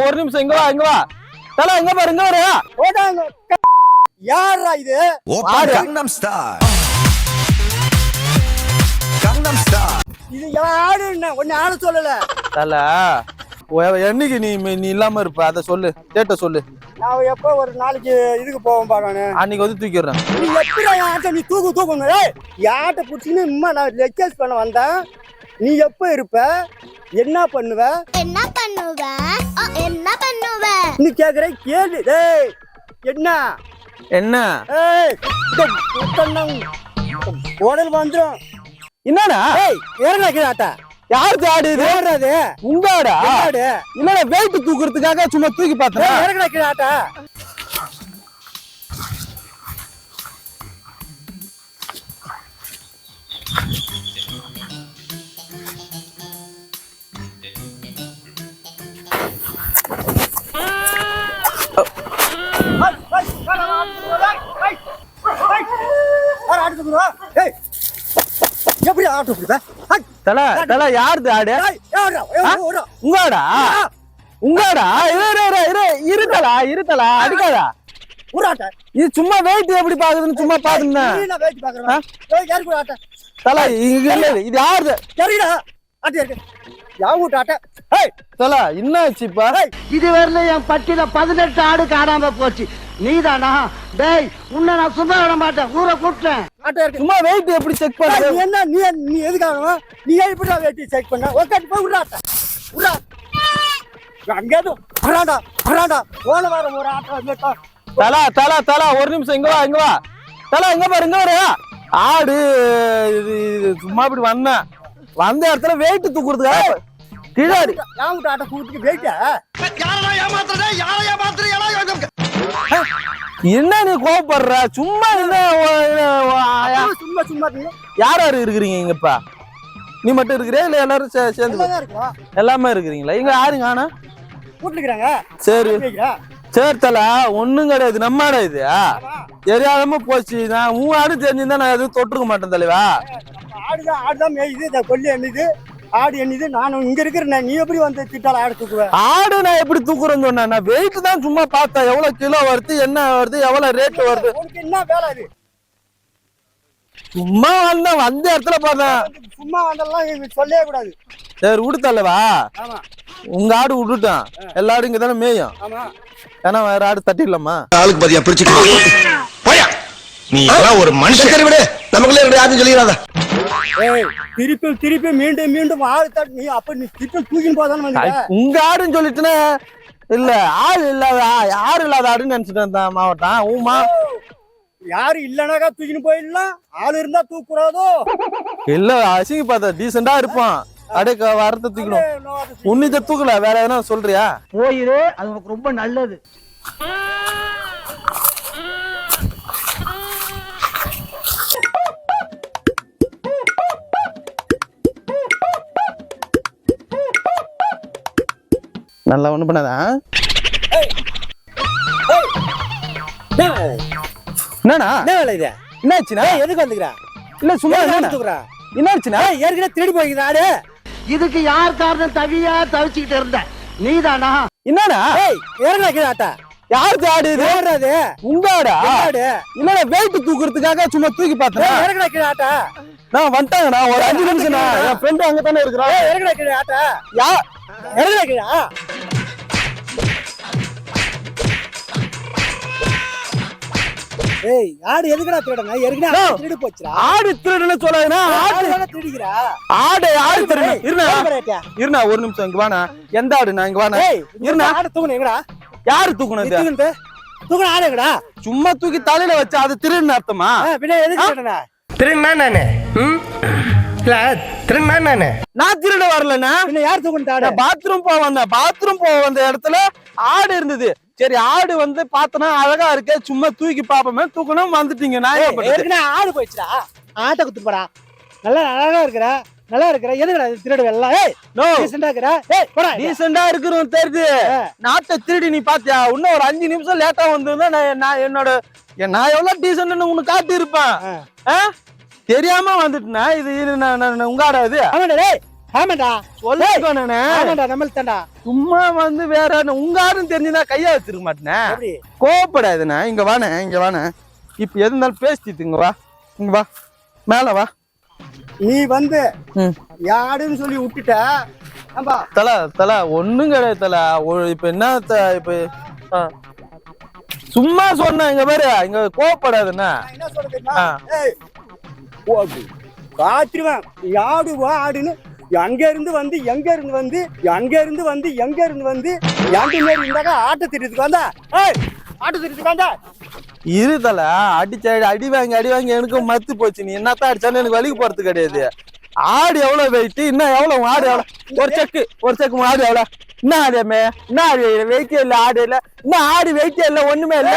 ஒரு நிமிஷம் இங்க வா இங்க வா. தல எங்க பாரு இங்க வரையா யாரா இது? கங்னம் ஸ்டார் கங்னம் ஸ்டார் இது யாரு ஒன்னு ஆட சொல்லல. தல. என்னைக்கு நீ நீ இல்லாம இருப்ப? அத சொல்லு. டேட்ட சொல்லு. நான் எப்போ ஒரு நாளைக்கு இதுக்கு போவேன் பாரு அன்னைக்கு வந்து தூக்கிடுறேன். நீ எப்படி ஆட்டை நீ தூக்கு தூக்கணும் ஏய் ஆட்டை பிடிச்சின்னு இம்மா நான் லெக்கேஜ் பண்ண வந்தேன். நீ எப்போ இருப்ப? என்ன பண்ணுவ? என்ன பண்ணுவ? என்ன பண்ணுவ? நீ கேக்குற கேள்வி. டேய் என்ன? என்ன? ஏய் உடல் வந்துடும் என்னடா? ஏய் இறங்கல கீழே ஆட்டா. யாருக்கு ஆடு இது ஏறாது உங்கடா ஆடு இல்லடா வெயிட் தூக்குறதுக்காக சும்மா தூக்கி பார்த்தேன் இறங்கல கீழே ஆட்டா எப்படி ஆட்டு பிடிப்பேன் ஹை, தல தல யாருது ஆடு? ஏய், ஏறுடா, ஏறு, ஏறு. உங்கடா உங்கடா இரு இரு, இரு இரு. இருத்தலா இருத்தலா அடிக்காதா. இது சும்மா வெயிட் எப்படி பாக்குதுன்னு சும்மா ஆட்டை? தல இங்க இல்ல இது யாருது? சரிடா, ஆட்டை இருக்கு. யார் வீட்டு ஆட்டை? ஏய், தல என்ன ஆச்சுப்பா இதுவரையில என் பட்டியல பதினெட்டு ஆடு காணாம போச்சு. நீதானா? டேய் உன்னை நான் சும்மா விட மாட்டேன். ஊரை கூட்டேன் ஆட்டை இருக்கு. சும்மா வெயிட் எப்படி செக் பண்ணு நீ என்ன நீ நீ எதுக்காக நீ ஏன் இப்படிடா வேட்டி செக் பண்ண? உட்காந்து போய் விடுறா ஆட்டை. விடுறா. அங்கேயும் வராண்டா வராண்டா போன வாரம் ஒரு ஆட்டை தல தல தல ஒரு நிமிஷம் இங்க வா இங்க வா. தல இங்க பாரு இங்க வரையா ஆடு இது சும்மா இப்படி வந்தேன் வந்த இடத்துல வெயிட் தூக்குறதுக்காக கீழே அடி- யார் வீட்டு ஆட்டை கூட்டிட்டு போயிட்டா என்ன நீ கோவப்படுற? சும்மா சும்மா சும்மா யார் யாரு இருக்கிறீங்க இங்க இப்ப? நீ மட்டும் இருக்கிறியா இல்ல எல்லாரும் சேர்ந்து எல்லாமே இருக்கிறீங்களா? இங்க யாருங்க ஆனா? கூட்டிருக்கிறாங்க. சரி. வைக்கிறா. சரி தல ஒண்ணும் கிடையாது. நம்ம ஆடா இது தெரியாதம போச்சு. நான் உன் ஆடு தெரிஞ்சிருந்தா நான் எதுவும் தொட்டுருக்க மாட்டேன் தலைவா. ஆடுதான் ஆடுதான் மேயுது. கொல்லி எண்ணுது ஆடு எண்ணுது நான் இங்க இருக்கிறேன். நீ எப்படி வந்து திட்டால ஆடு தூக்குவ? ஆடு நான் எப்படி தூக்குறேன்னு சொன்னேன் நான் வெயிட் தான் சும்மா பார்த்தேன் எவ்வளவு கிலோ வருது என்ன வருது எவ்வளவு ரேட் வருது? உனக்கு என்ன வேலை அது? சும்மா வந்தேன் வந்த இடத்துல பார்த்தேன் சும்மா வந்தெல்லாம் சொல்லவே கூடாது. சரி விடுத்தல்லவா ஆமா. உங்க ஆடு விட்டுட்டான் எல்லா ஆடும் இங்க தானே மேயும். ஆமா. ஏன்னா வேற ஆடு தட்டிடலாமா? ஆளுக்கு பாதியா பிரிச்சுட்டு போயா நீ எல்லாம் ஒரு மனுஷன். சரி விடு. நமக்குள்ளே யாரும் சொல்லிடாத திருப்பி திருப்பி மீண்டும் மீண்டும் ஆடு தட்டு நீ அப்ப நீ திருப்பி தூக்கின்னு போதானே உங்க ஆடுன்னு சொல்லிட்டுனே இல்ல ஆள் இல்லாத யாரு இல்லாத ஆடுன்னு நினைச்சிட்டு இருந்தேன் மாவட்டம்? ஊமா யாரு இல்லனாக்கா தூக்கின்னு போயிடலாம். ஆள் இருந்தா தூக்குறாதோ இல்ல அசிங்க பார்த்தா டீசெண்டா இருப்பான். அப்படியே வரத்தை தூக்கணும் உன்னித தூக்கல வேற எதனா சொல்றியா? போயிரு அது ரொம்ப நல்லது. நல்லா ஒண்ணு பண்ணாதா என்னண்ணா என்ன வேலை இது? என்னாச்சுண்ணா? எதுக்கு வந்துக்கிறா? இல்ல சும்மா? தூக்குறா என்னாச்சுண்ணா? ஏற்கனவே திருடி போய்க்குது ஆடு. இதுக்கு யார் காரணம்? தவியா தவிச்சுக்கிட்டு இருந்த. நீதானா? என்னண்ணா ஏய் ஆட்டா. யாருக்கு ஆடு இது? ஏறாது உங்க ஆடா ஆடு? இல்ல வெயிட் தூக்குறதுக்காக சும்மா தூக்கி பார்த்தேன்? இறங்கல கீழே ஆட்டா. நான் வந்துட்டாங்கண்ணா ஒரு அஞ்சு நிமிஷம் என் ஃப்ரெண்டு அங்க தானே இருக்கிறான். ஏய், இறங்கல கீழே ஆட்டா. யா இறங்கல கீழே ஏய் ஆடு எதுக்குடா திருடனா ஏற்கனவே. ஆடு திருடி போச்சுடா. ஆடு திருடுன்னு சொல்லாதுன்னா ஆடு ஆடு. தானே திருடிக்கிறா? ஆடு ஆடு திருடு? இருண்ணா. ஒரு நிமிஷம் இங்க வாண்ணா. எந்த ஆடு நான் இங்க வாண்ணா? ஏய் இருண்ணா. ஆடு தூக்கணும் எங்கடா? யாரு தூக்குனது தூக்கிட்டு தூக்கணும் ஆடு எங்கடா? சும்மா தூக்கி தலையில வச்சு அது திருடுன்னு அர்த்தமா? பின்ன எதுக்கு திருடனா? திருநா நானு? ம்? இல்ல திருநா நானு? நான் திருட வரலண்ணா. பின்ன யார் தூக்கணும் ஆடு? பாத்ரூம் போக வந்தேன். பாத்ரூம் போக வந்த இடத்துல ஆடு இருந்தது. சரி ஆடு வந்து பார்த்தனா அழகா இருக்கு சும்மா தூக்கி பாப்போமே தூக்கணும் வந்துட்டீங்க நான்? ஏற்கனவே ஆடு போயிடுச்சுடா. ஆட்டை குத்து போடா. நல்லா அழகா இருக்கிற நல்லா இருக்கிற எதுக்குடா திருடு எல்லாம்? ஏய் நோ டீசெண்டா இருக்கிற ஏய் போடா டீசெண்டா இருக்கிறோம் தெரியுது. நாட்டை திருடி நீ பாத்தியா? இன்னும் ஒரு அஞ்சு நிமிஷம் லேட்டா வந்திருந்தா நான் நான் என்னோட நான் எவ்வளவு டீசன்ட்னு உனக்கு காட்டி இருப்பேன். தெரியாம வந்துட்டுனா இது இது நான் உங்க ஆடா இது? ஆமாடா டேய். ஆமாடா ஆமாடா நம்மள தாண்டா சும்மா வந்து வேற உங்க ஆடுன்னு தெரிஞ்சுனா கையா வச்சிருக்க மாட்டேனே. கோவப்படாதுண்ணே. இங்க வாண்ணே இங்க வாண்ணே. இப்ப எது இருந்தாலும் பேசிட்டு இங்க வா. இங்க வா. மேல வா. நீ வந்து ம். யாருன்னு சொல்லி விட்டுட்ட? தல தல ஒண்ணும் கிடையாது தல. இப்ப என்ன இப்ப. சும்மா சொன்னேன் இங்க பாரு. இங்க கோவப்படாதுண்ணே. காத்துருவேன். யாடு வா ஆடுன்னு அங்க இருந்து வந்து எங்க இருந்து வந்து அங்க இருந்து வந்து எங்க இருந்து வந்து எங்க மாரி இருந்தாக்கா ஆட்ட திட்டத்துக்கு வந்தா ஏய் ஆட்ட திட்டத்துக்கு வந்தா இரு தல அடிச்ச அடி வாங்கி அடி வாங்கி எனக்கு மத்து போச்சு. நீ என்னத்தான் அடிச்சாலும் எனக்கு வலிக்கு போறது கிடையாது. ஆடு எவ்வளவு வெயிட் இன்னும் எவ்வளவு ஆடு எவ்வளவு ஒரு செக்கு ஒரு செக்கு ஆடு எவ்வளவு என்ன ஆடியாமே என்ன ஆடு? வெயிட்டே இல்ல ஆடு இல்ல. என்ன ஆடு வெயிட்டே இல்ல ஒண்ணுமே இல்ல?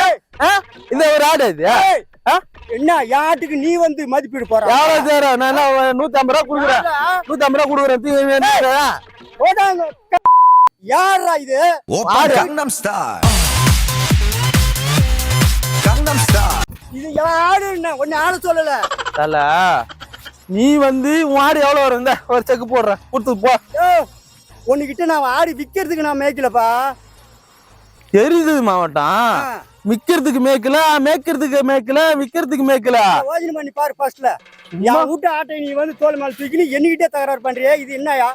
இந்த ஒரு ஆடு இது? என்ன யாட்டுக்கு நீ வந்து மதிப்பீடு போற? எவ்வளவு சேரும் நான் என்ன நூத்தி ஐம்பது ரூபா கொடுக்குறேன். நூத்தி ஐம்பது ரூபா கொடுக்குறேன். யாரா இது? ஆடு. கங்னம் ஸ்டார் கங்னம் ஸ்டார் இது யாரு என்ன ஒன்னு ஆட சொல்லல. தல நீ வந்து உன் ஆடு எவ்வளவு வரும்? இந்த ஒரு செக்கு போடுறேன். கொடுத்து போ. உன்கிட்ட நான் ஆடி விக்கிறதுக்கு நான் மேய்க்கலப்பா. தெரியுது மாவட்டம். விக்கிறதுக்கு மேய்க்கல மேய்க்கிறதுக்கு மேய்க்கல விக்கிறதுக்கு மேய்க்கல. யோசனை பண்ணி பாரு ஃபர்ஸ்ட்ல என் வீட்டு ஆட்டை நீ வந்து தோல் மேல தூக்கி என்கிட்டே தகராறு பண்றியே? இது என்னயா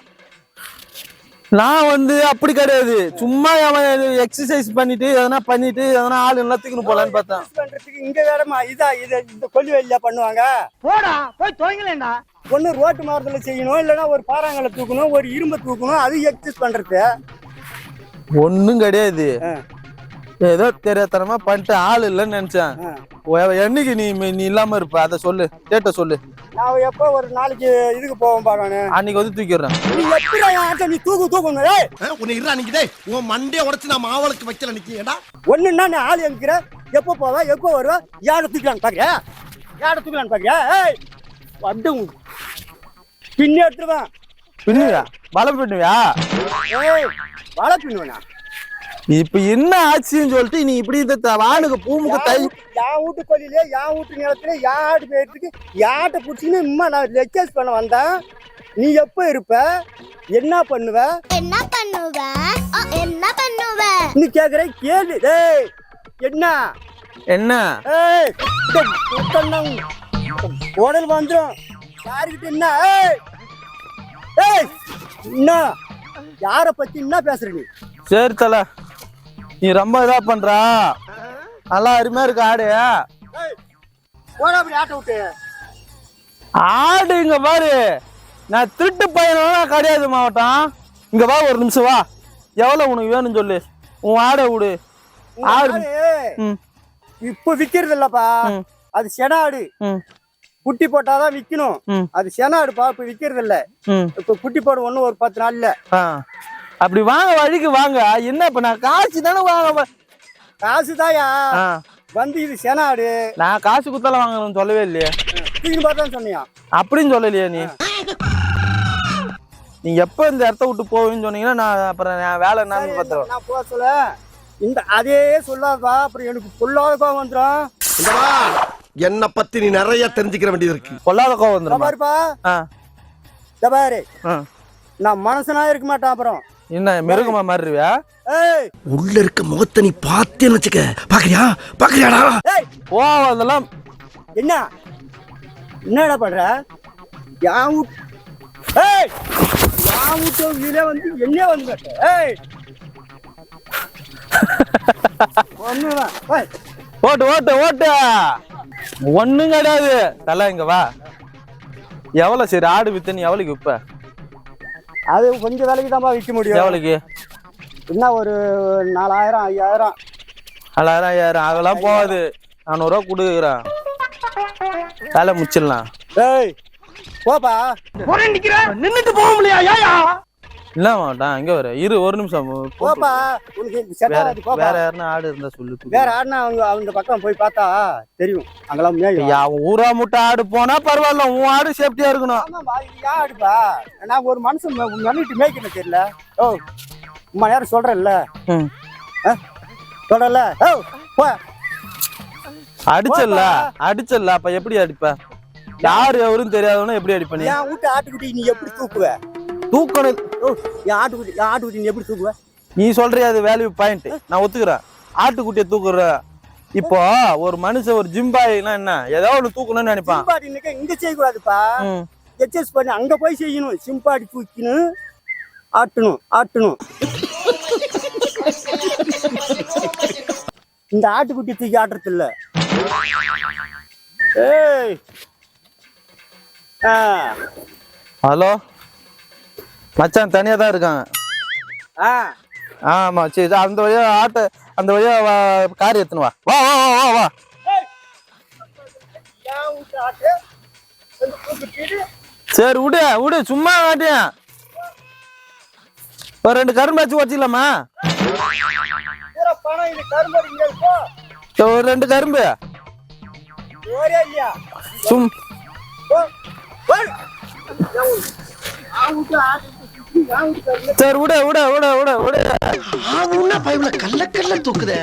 நான் வந்து அப்படி கிடையாது. சும்மா அவன் எக்ஸசைஸ் பண்ணிட்டு எதனா பண்ணிட்டு எதனா ஆள் எல்லாம் தூக்கின்னு போலான்னு பார்த்தேன். பண்றதுக்கு இங்க வேறமா இதா இது இந்த கொல்லி வெளியா பண்ணுவாங்க? போடா போய் துவங்கலேண்டா ஒண்ணு ரோட்டு மாரத்துல செய்யணும் இல்லைன்னா ஒரு பாறாங்கலை தூக்கணும் ஒரு இரும்பை தூக்கணும் அது எக்ஸசைஸ் பண்றது. ஒண்ணும் கிடையாது. ஏதோ தெரியாதனமா பண்ணிட்டு ஆள் இல்லைன்னு நினைச்சேன். என்னைக்கு நீ நீ இல்லாம இருப்ப? அதை சொல்லு. டேட்ட சொல்லு. நான் எப்போ ஒரு நாளைக்கு இதுக்கு போவோம் பாக்கானு அன்னைக்கு வந்து தூக்கிடுறேன். நீ தூக்கு தூக்கணும் ஏய்! உன்னை இருடா நிக்கிட்டே உன் மண்டைய உடைச்சு நான் மாவளுக்கு வைக்கல நிக்கிறேன்டா ஒண்ணுன்னா நீ ஆள் எங்கிற? எப்போ போவா? எப்போ வருவா? யாரை தூக்கலான்னு பாக்குறியா? யாரை தூக்கலான்னு பாக்குறியா? ஏய்! வந்து பின்னி எடுத்துருவேன். பின்னுவியா? பலம் பின்னுவியா? ஏய்! வலை பின்னுவேனா? இப்ப என்ன ஆச்சுன்னு சொல்லிட்டு நீ இப்படி இந்த வானுக்கு பூமுக்கு தை என் வீட்டு கொல்லிலே என் வீட்டு நிலத்துல என் ஆடு போயிட்டு யாட்டை பிடிச்சின்னு இம்மா நான் லெக்கேஜ் பண்ண வந்தேன். நீ எப்போ இருப்ப? என்ன பண்ணுவ? என்ன பண்ணுவ? என்ன பண்ணுவ? நீ கேக்குற கேளு டேய் என்ன? என்ன? ஏய் உடல் வந்துடும் யாருக்கிட்ட என்ன? ஏய் ஏய் என்ன? யாரை பத்தி என்ன பேசுற நீ? சரி தல. நீ ரொம்ப இதா பண்றா? நல்லா அருமையா இருக்கு ஆடு. போடா ஆடு இங்க பாரு. நான் திருட்டு பையனா கிடையாது மாவட்டம். இங்க வா ஒரு நிமிஷம் வா. எவ்வளவு உனக்கு வேணும்னு சொல்லு. உன் ஆடை விடு. ஆடு. இப்போ விக்கிறது இல்லப்பா. அது சென ஆடு. குட்டி போட்டாதான் விக்கணும். அது சென ஆடுப்பா. இப்ப விக்கிறது இல்ல. இப்ப குட்டி போடும் ஒண்ணு ஒரு பத்து நாள்ல. அப்படி வாங்க வழிக்கு வாங்க. என்ன இப்ப நான் காசு தானே வாங்க காசு தாயா? ஆ. வந்து இது சென ஆடு நான் காசு குத்தால வாங்கணும்னு சொல்லவே இல்லையே. தூக்கி பார்த்தா சொன்னியா? அப்படின்னு சொல்லலையே நீ. நீ எப்போ இந்த இடத்த விட்டு போவீன்னு சொன்னீங்கன்னா நான் அப்புறம் நான் வேலை என்னன்னு பார்த்துருவேன். நான் போக சொல்ல. இந்த அதே சொல்லாதப்பா. அப்புறம் எனக்கு பொல்லாத கோவம் வந்துடும் என்ன பத்தி நீ நிறைய தெரிஞ்சுக்கிற வேண்டியது இருக்கு. கொல்லாத கோவம் வந்துடும் பாருப்பா. பாரு. ஆ. நான் மனசனா இருக்க மாட்டேன் அப்புறம். என்ன மிருகமா மாறிடுவியா? ஏய்! உள்ள இருக்க முகத்தை நீ பார்த்தேன்னு வச்சுக்க. பாக்குறியா? பாக்குறியாடா? ஏய்! ஓ அதெல்லாம். என்ன? என்னடா பண்ற? வீட் ஏய்! என் வீட்டு இதுல வந்து என்ன வந்து கேட்ட? ஏய்! ஓட்டு ஓட்டு ஓட்டு. ஒண்ணும் கிடையாது தல இங்க வா. எவ்வளவு சரி ஆடு வித்து நீ எவ்வளவுக்கு விப்ப? அது கொஞ்சம் விலைக்கு தான்ப்பா விற்க முடியும். எவ்வளவுக்கு? என்ன ஒரு நாலாயிரம் ஐயாயிரம். நாலாயிரம் ஐயாயிரம். அதெல்லாம் போகாது. நானூறுரூவா கொடுக்குறேன். வேலை முடிச்சிடலாம். ஏய் போப்பா. நின்னுட்டு போக முடியா ஏயா? இல்ல மாட்டான் எங்க வர. இரு ஒரு நிமிஷம். போப்பா உனக்கு வேற யாருன்னா ஆடு இருந்தா சொல்லு வேற ஆடுனா அவங்க அவங்க பக்கம் போய் பார்த்தா தெரியும். அங்கெல்லாம் ஐயா, ஊரா முட்டை ஆடு போனா பரவாயில்ல உன் ஆடு சேஃப்டியா இருக்கணும். ஆடுப்பா. நான் ஒரு மனுஷன் மண்ணிட்டு மேய்க்கணும் தெரியல? ஓ உம்மா நேரம் சொல்றேன்ல. சொல்றல ஓ போ. அடிச்சல்ல அடிச்சல்ல அப்ப எப்படி அடிப்ப? யாரு எவரும் தெரியாதவன எப்படி அடிப்ப நீ? வீட்டு ஆட்டுக்குட்டி நீ எப்படி தூக்குவ? தூக்கணும். என் ஆட்டுக்குட்டி என் ஆட்டுக்குட்டி நீ எப்படி தூக்குவ? நீ சொல்றிய அது வேல்யூ பாயிண்ட் நான் ஒத்துக்கிறேன். ஆட்டுக்குட்டியை தூக்குற. இப்போ ஒரு மனுஷன் ஒரு ஜிம்பாயினா என்ன? ஏதோ ஒண்ணு தூக்கணும்னு நினைப்பான். சிம்பாடி நிக்க இங்க செய்யக்கூடாதுப்பா. ம். எக்ஸஸ் பண்ணி அங்க போய் செய்யணும். சிம்பாடி தூக்கணும் ஆட்டணும் ஆட்டணும். இந்த ஆட்டுக்குட்டி தூக்கி ஆட்டுறது இல்ல. ஏய். ஆ. ஹலோ? மச்சான் தனியா தான் இருக்காங்க ஆ. ஆமா சரி அந்த வழியா ஆட்டோ அந்த வழியா வா- கார் எடுத்துன்னு வா. வா வா வா வா சரி விடு விடு சும்மா ஆட்டியா? ஒரு ரெண்டு கரும்பாச்சு வச்சுக்கலாமா ஒரு ரெண்டு கரும்பு. சும். சார் விட விட விட விட விட வீட்டு பைப்ல சரி விடு கல்ல கல்ல தூக்குதே.